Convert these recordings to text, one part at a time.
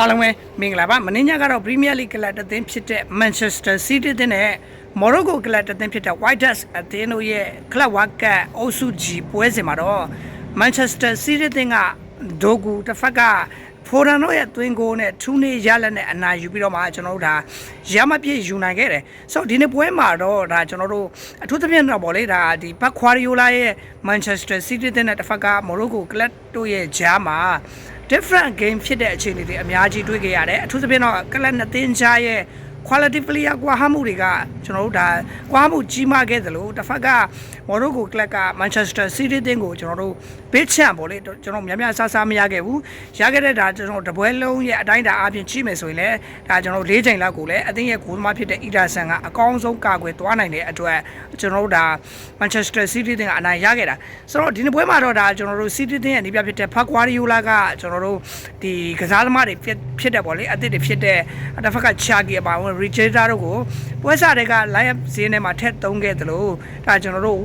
အားလုံးပဲမင်္ဂလာပါမင်းညကတော့ Premier League ကလပ်တစ်သင်းဖြစ်တဲ့ Manchester City တင်းနဲ့ Morocco ကလပ်တစ်သင်းဖြစ်တဲ့ White Ducks အသင်းတို့ရဲ့ Club World Cup အုပ်စု G ပွဲစဉ်မှာတော့ Manchester City တင်းကဒိုကူတစ်ဖက်ကဖိုရန်တို့ရဲ့သွင်းကိုနဲ့ထူးနေရလက်နဲ့အနာယူပြီးတော့မှကျွန်တော်တို့ဒါရမပြည့်ယူနိုင်ခဲ့တယ်ဆိုတော့ဒီနေ့ပွဲမှာတော့ဒါကျွန်တော်တို့အထူးသဖြင့်တော့ဗောလေဒါဒီဘက်ခွာရီယိုလာရဲ့ Manchester City တင်းနဲ့တစ်ဖက်က Morocco ကလပ်တို့ရဲ့ဂျားမှာ different game ဖြစ်တဲ့အခြေအနေတွေအများကြီးတွေ့ခဲ့ရတယ်အထူးသဖြင့်တော့ကလပ်နှစ်သင်းကြားရဲ့ quality player ကွာဟမှုတွေကကျွန်တော်တို့ဒါကွာဟမှုကြီးမားခဲ့သလိုတစ်ဖက်ကမော်ရိုကိုကလပ်က Manchester City တင်းကိုကျွန်တော်တို့ဘေးချန်ပေါ့လေကျွန်တော်များများဆားဆားမရခဲ့ဘူးရခဲ့တဲ့ဒါကျွန်တော်တပွဲလုံးရဲ့အတိုင်းဒါအပြင်ကြီးမယ်ဆိုရင်လည်းဒါကျွန်တော်၄ချိန်လောက်ကိုလည်းအသင်းရဲ့ဂိုးသမားဖြစ်တဲ့အီဒါဆန်ကအကောင်းဆုံးကာကွယ်သွားနိုင်တဲ့အတွက်ကျွန်တော်တို့ဒါ Manchester City တင်းကအနိုင်ရခဲ့တာဆိုတော့ဒီနေ့ပွဲမှာတော့ဒါကျွန်တော်တို့ City တင်းရဲ့နေပြဖြစ်တဲ့ Pep Guardiola ကကျွန်တော်တို့ဒီကစားသမားတွေဖြစ်ဖြစ်တဲ့ပေါ့လေအသစ်တွေဖြစ်တဲ့တစ်ဖက်က Chagi အပါဝင် Richards တို့ကိုပွဲစားတွေက line up ဈေးထဲမှာထက်သုံးခဲ့သလိုဒါကျွန်တော်တို့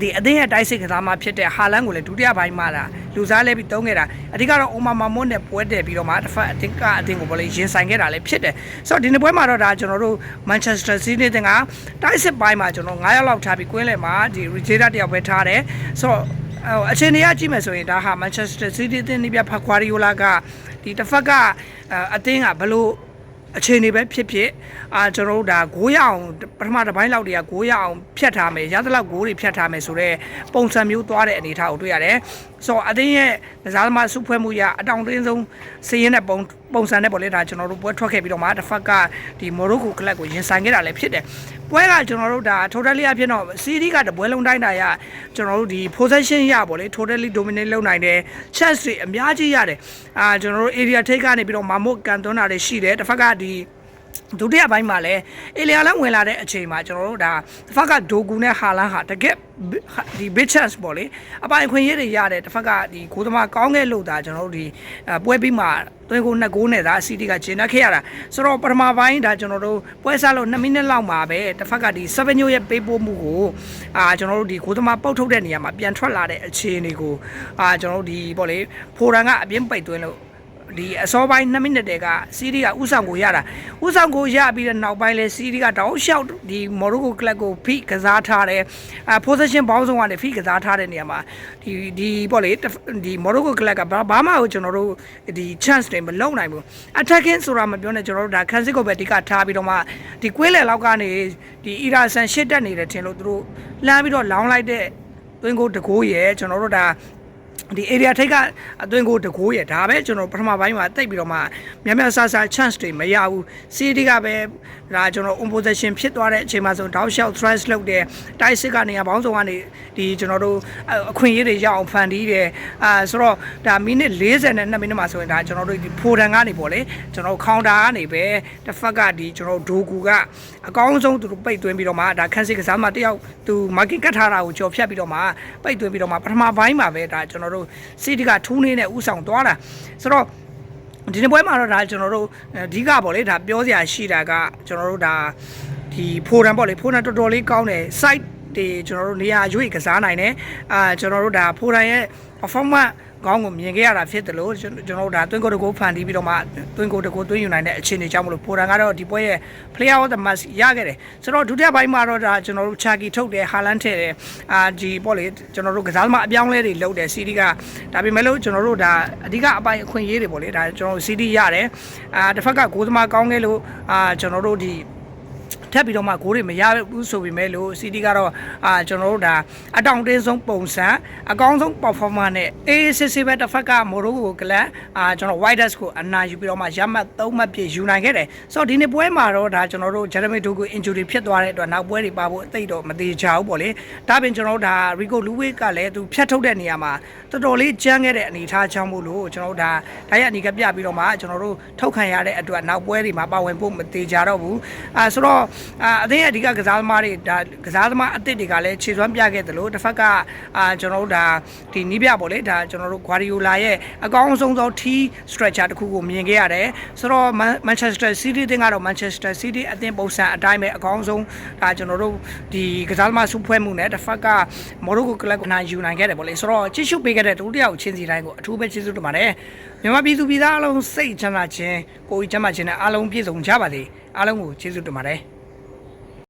ဒီအသင်းရဲ့တိုက်စစ်ကစားမှဖြစ်တဲ့ဟာလန်ကိုလည်းဒုတိယပိုင်းမှာဒါလူစားလဲပြီးတုံးခဲ့တာအဓိကတော့အိုမာမာမွန်းနဲ့ပွဲတယ်ပြီးတော့မှတစ်ဖက်အသင်းကအသင်းကိုပေါ့လေရင်ဆိုင်ခဲ့တာလည်းဖြစ်တယ်ဆိုတော့ဒီနေ့ပွဲမှာတော့ဒါကျွန်တော်တို့ Manchester City တင်ကတိုက်စစ်ပိုင်းမှာကျွန်တော်9ရောက်လောက်ထားပြီးကွင်းလယ်မှာဒီ Richards တယောက်ပဲထားတယ်ဆိုတော့ဟိုအခြေအနေကကြည့်မယ်ဆိုရင်ဒါဟာ Manchester City တင်နေပြဖက်ခွာရီယိုလာကဒီတစ်ဖက်ကအသင်းကဘလို့ အခြေအနေပဲဖြစ်ဖြစ်အာကျွန်တော်တို့ဒါ9ရအောင်ပထမတစ်ပိုင်းလောက်တည်းက9ရအောင်ဖြတ်ထားမယ်ရသလောက်9တွေဖြတ်ထားမယ်ဆိုတော့ပုံစံမျိုးသွားတဲ့အနေအထားကိုတွေ့ရတယ်ဆိုတော့အသင်းရဲ့ကစားသမားစုဖွဲ့မှုရအတောင်တင်းဆုံးစီးရင်တဲ့ပုံပုံစံနဲ့ပေါ့လေဒါကျွန်တော်တို့ပွဲထွက်ခဲ့ပြီးတော့မှတစ်ဖက်ကဒီမော်ရိုကိုကလပ်ကိုရင်ဆိုင်ခဲ့တာလည်းဖြစ်တယ်ပွဲကကျွန်တော်တို့ဒါ totally အဖြစ်တော့စီးရီးကတပွဲလုံးတိုင်းတာရကျွန်တော်တို့ဒီ possession ရပေါ့လေ totally dominate လုပ်နိုင်တယ် chance တွေအများကြီးရတယ်အာကျွန်တော်တို့ area take ကနေပြီးတော့မာမုတ်ကန်သွန်းတာတွေရှိတယ်တစ်ဖက်ကဒီဒုတိယပိုင်းမှာလည်းအေလီယာလန်ဝင်လာတဲ့အချိန်မှာကျွန်တော်တို့ဒါတစ်ဖက်ကဒိုဂူနဲ့ဟာလန်ဟာတကက်ဒီ big chance ပေါ့လေအပိုင်ခွင့်ရတွေရတယ်တစ်ဖက်ကဒီဂိုးသမားကောင်းခဲ့လို့ဒါကျွန်တော်တို့ဒီပွဲပြီးမှသွင်းကိုနှစ်ကိုးနဲ့ဒါစီတီကကျင်းတတ်ခဲ့ရတာဆိုတော့ပထမပိုင်းဒါကျွန်တော်တို့ပွဲစားလို့2မိနစ်လောက်မှာပဲတစ်ဖက်ကဒီ7ညို့ရဲ့ပေးပို့မှုကိုအာကျွန်တော်တို့ဒီဂိုးသမားပုတ်ထုတ်တဲ့နေရာမှာပြန်ထွက်လာတဲ့အခြေအနေကိုအာကျွန်တော်တို့ဒီပေါ့လေဖိုရန်ကအပြင်းပိတ်သွင်းလို့ ဒီအစောပိုင်း2မိနစ်တည်းကစီးရီးကဥဆောင်ကိုရတာဥဆောင်ကိုရပြီးတဲ့နောက်ပိုင်းလဲစီးရီးကတောင်းလျှောက်ဒီမော်ရိုကိုကလပ်ကိုဖိကစားထားတယ်အဲ position ဘောင်းဆောင်ကနေဖိကစားထားတဲ့နေရာမှာဒီဒီပေါ့လေဒီမော်ရိုကိုကလပ်ကဘာမှကိုကျွန်တော်တို့ဒီ chance တွေမလုံနိုင်ဘူး attacking ဆိုတာမပြောနဲ့ကျွန်တော်တို့ဒါခန်းစစ်ကိုပဲဒီကထားပြီးတော့မှဒီကွေးလေလောက်ကနေဒီအီရာဆန်ရှစ်တက်နေတယ်ထင်လို့သူတို့လမ်းပြီးတော့လောင်းလိုက်တဲ့သွင်းကိုတကိုးရယ်ကျွန်တော်တို့ဒါ ဒီ area ထိတ်ကအသွင်ကိုတကိုးရဒါပဲကျွန်တော်ပထမပိုင်းမှာတိတ်ပြီးတော့မှများများဆဆ chance တွေမရဘူး CD ကပဲဒါကျွန်တော် opposition ဖြစ်သွားတဲ့အချိန်မှာဆိုတောက်လျှောက် thresh လုပ်တယ်တိုက်စစ်ကနေဘောင်းဆောင်ကနေဒီကျွန်တော်တို့အခွင့်အရေးတွေရအောင်ဖန်တီးတယ်အာဆိုတော့ဒါမိနစ်40နဲ့2မိနစ်မှာဆိုရင်ဒါကျွန်တော်တို့ဒီဖိုဒန်ကနေပေါ့လေကျွန်တော် counter ကနေပဲတစ်ဖက်ကဒီကျွန်တော်ဒိုကူကအကောင်းဆုံးသူတို့ပိတ်သွင်းပြီးတော့မှဒါခန်းစစ်ကစားမှတယောက်သူ market ကတ်ထားတာကိုကြော်ဖြတ်ပြီးတော့မှပိတ်သွင်းပြီးတော့မှပထမပိုင်းမှာပဲဒါကျွန်တော်တို့စီတီကထူးနေနဲ့ဥဆောင်သွားတာဆိုတော့ဒီနေ့ပွဲမှာတော့ဒါကျွန်တော်တို့အဓိကပေါ့လေဒါပြောစရာရှိတာကကျွန်တော်တို့ဒါဒီဖိုရန်ပေါ့လေဖိုရန်တော်တော်လေးကောင်းတယ် site တွေကျွန်တော်တို့နေရာရွေးကစားနိုင်တယ်အာကျွန်တော်တို့ဒါဖိုရန်ရဲ့ performance ကောင်းကိုမြင်ခဲ့ရတာဖြစ်တယ်လို့ကျွန်တော်တို့ဒါတွင်းကိုတကိုဖန်တီးပြီးတော့မှတွင်းကိုတကိုတွင်းယူနိုင်တဲ့အခြေအနေကြောင့်မလို့ဖိုရန်ကတော့ဒီပွဲရဲ့ player of the match ရခဲ့တယ်ဆိုတော့ဒုတိယပိုင်းမှာတော့ဒါကျွန်တော်တို့ချာကီထုတ်တယ်ဟာလန်ထည့်တယ်အာဒီပေါ့လေကျွန်တော်တို့ကစားသမားအပြောင်းလဲတွေလုပ်တယ်စီဒီကဒါပေမဲ့လို့ကျွန်တော်တို့ဒါအဓိကအပိုင်းအခွင့်အရေးတွေပေါ့လေဒါကျွန်တော်တို့စီဒီရတယ်အာတစ်ဖက်ကဂိုးသမားကောင်းခဲ့လို့အာကျွန်တော်တို့ဒီ ထပ်ပြီးတော့မှဂိုးတွေမရဘူးဆိုပေမဲ့လို့ CD ကတော့အာကျွန်တော်တို့ဒါအတောင်တင်းဆုံးပုံစံအကောင်းဆုံး performance နဲ့ AACC ပဲတစ်ဖက်ကမိုရိုကိုကလပ်အာကျွန်တော် White ကိုအနာယူပြီးတော့မှရမှတ်3မှတ်ပြည့်ယူနိုင်ခဲ့တယ်ဆိုတော့ဒီနေ့ပွဲမှာတော့ဒါကျွန်တော်တို့ Jeremy Doku injury ဖြစ်သွားတဲ့အတွက်နောက်ပွဲတွေပါဖို့အသိတော့မသေးချဘူးပေါ့လေဒါပြင်ကျွန်တော်တို့ဒါ Rico Luwe ကလည်းသူဖြတ်ထုတ်တဲ့နေရာမှာတော်တော်လေးကြမ်းခဲ့တဲ့အနေအထားချောင်းမို့လို့ကျွန်တော်တို့ဒါဒါရအနီကပြပြီးတော့မှကျွန်တော်တို့ထုတ်ခံရတဲ့အတွက်နောက်ပွဲတွေမှာပါဝင်ဖို့မသေးကြတော့ဘူးအာဆိုတော့အာအသင်းအဓိကကစားသမားတွေဒါကစားသမားအသစ်တွေကလည်းခြေစွမ်းပြခဲ့တယ်လို့တစ်ဖက်ကအာကျွန်တော်တို့ဒါဒီနီးပြပေါ့လေဒါကျွန်တော်တို့ Guardiola ရဲ့အကောင်းဆုံးသော T structure တစ်ခုကိုမြင်ခဲ့ရတယ်ဆိုတော့ Manchester City တင်ကတော့ Manchester City အသင်းပုံစံအတိုင်းပဲအကောင်းဆုံးဒါကျွန်တော်တို့ဒီကစားသမားစုဖွဲ့မှုနဲ့တစ်ဖက်က Morocco Club ကနိုင်ယူနိုင်ခဲ့တယ်ပေါ့လေဆိုတော့ကြည့်ရှုပေးခဲ့တဲ့တူတယောက်ချင်းစီတိုင်းကိုအထူးပဲကျေးဇူးတင်ပါတယ်မြန်မာပြည်သူပြည်သားအလုံးစိတ်ချမ်းသာခြင်းကိုယ်ကြီးချမ်းသာခြင်းနဲ့အားလုံးပြည့်စုံကြပါစေအားလုံးကိုကျေးဇူးတင်ပါတယ်